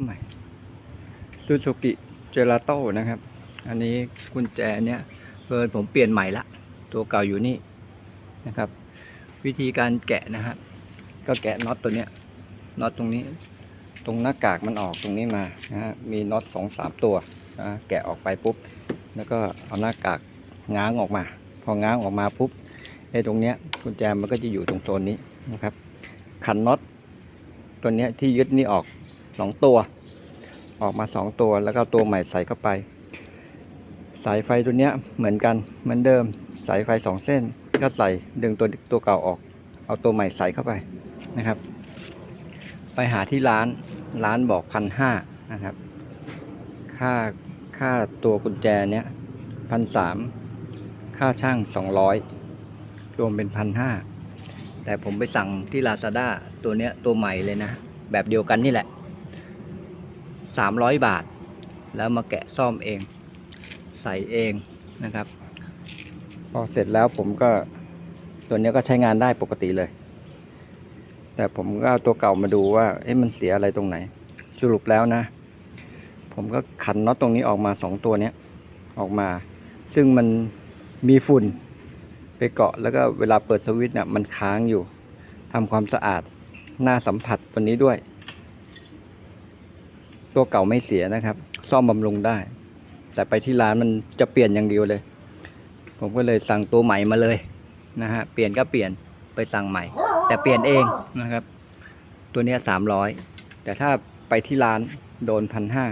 ใหม่ซูซูกิเจลาโต้นะครับ อันนี้กุญแจเนี้ยเพิ่นผมเปลี่ยนใหม่ละ ตัวเก่าอยู่นี่นะครับ วิธีการแกะนะฮะก็แกะน็อตตัวเนี้ยน็อตตรงนี้ ตรงหน้ากากมันออกตรงนี้มานะฮะมีน็อตสองสามตัวนะแกะออกไปปุ๊บ แล้วก็เอาหน้ากากง้างออกมา พอง้างออกมาปุ๊บไอ้ตรงเนี้ยกุญแจมันก็จะอยู่ตรงโซนนี้นะครับ ขันน็อตตัวเนี้ยที่ยึดนี่ออก สองตัว ออกมาสองตัวแล้วก็ตัวใหม่ใส่เข้าไป สายไฟตัวเนี้ยเหมือนกันเหมือนเดิม สายไฟสองเส้น ก็ใส่ดึงตัวตัวเก่าออก เอาตัวใหม่ใส่เข้าไปนะครับ ไปหาที่ร้านร้านบอกพันห้านะครับ ค่าค่าตัวกุญแจเนี้ยพันสามค่าช่างสองร้อยรวมเป็นพันห้าแต่ผมไปสั่งที่ Lazada ตัวเนี้ยตัวใหม่เลยนะ แบบเดียวกันนี่แหละ สามร้อยบาท แล้วมาแกะซ่อมเอง ใส่เองนะครับ พอเสร็จแล้วผมก็ตัวนี้ก็ใช้งานได้ปกติเลย แต่ผมก็เอาตัวเก่ามาดูว่าเอ๊ะมันเสียอะไรตรงไหน สรุปแล้วนะ ผมก็ขันน็อตตรงนี้ออกมาสองตัวเนี้ยออกมา ซึ่งมันมีฝุ่นไปเกาะแล้วก็เวลาเปิดสวิตช์เนี่ยมันค้างอยู่ทำความสะอาดหน้าสัมผัสตัวนี้ด้วย ตัวเก่าไม่เสียนะครับ ซ่อมบำรุงได้ แต่ไปที่ร้านมันจะเปลี่ยนอย่างเดียวเลย ผมก็เลยสั่งตัวใหม่มาเลยนะฮะเปลี่ยนก็เปลี่ยนไปสั่งใหม่ แต่เปลี่ยนเองนะครับ ตัวนี้สามร้อยแต่ถ้าไปที่ร้านโดนพันห้า